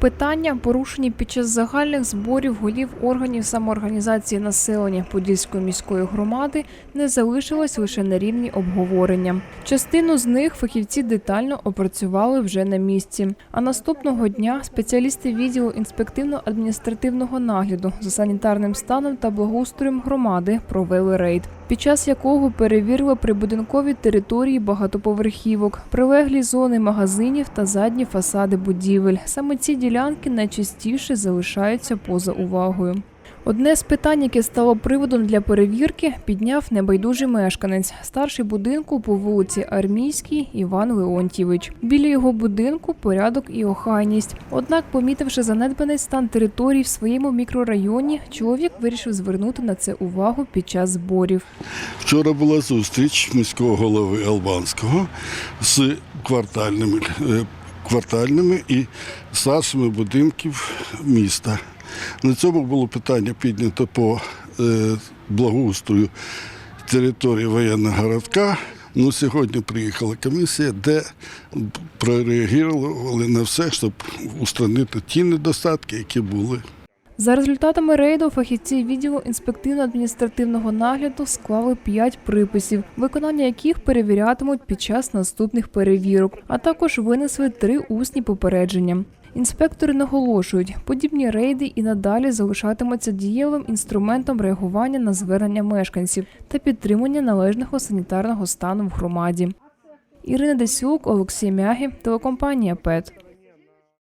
Питання, порушені під час загальних зборів голів органів самоорганізації населення Подільської міської громади, не залишилось лише на рівні обговорення. Частину з них фахівці детально опрацювали вже на місці. А наступного дня спеціалісти відділу інспективно-адміністративного нагляду за санітарним станом та благоустроєм громади провели рейд, під час якого перевірили прибудинкові території багатоповерхівок, прилеглі зони магазинів та задні фасади будівель. Саме ці ділянки найчастіше залишаються поза увагою. Одне з питань, яке стало приводом для перевірки, підняв небайдужий мешканець, старший будинку по вулиці Армійській Іван Леонтьєвич. Біля його будинку порядок і охайність. Однак, помітивши занедбаний стан території в своєму мікрорайоні, чоловік вирішив звернути на це увагу під час зборів. Вчора була зустріч міського голови Албанського з квартальними, е, квартальними і старшими будинків міста. На цьому було питання піднято по е, благоустрою території воєнного городка. Ну, сьогодні приїхала комісія, де прореагували на все, щоб устранити ті недостатки, які були. За результатами рейду фахівці відділу інспективно-адміністративного нагляду склали 5 приписів, виконання яких перевірятимуть під час наступних перевірок, а також винесли три усні попередження. Інспектори наголошують, подібні рейди і надалі залишатимуться дієвим інструментом реагування на звернення мешканців та підтримання належного санітарного стану в громаді. Ірина Десюк, Олексій Мягі, телекомпанія ПЕТ.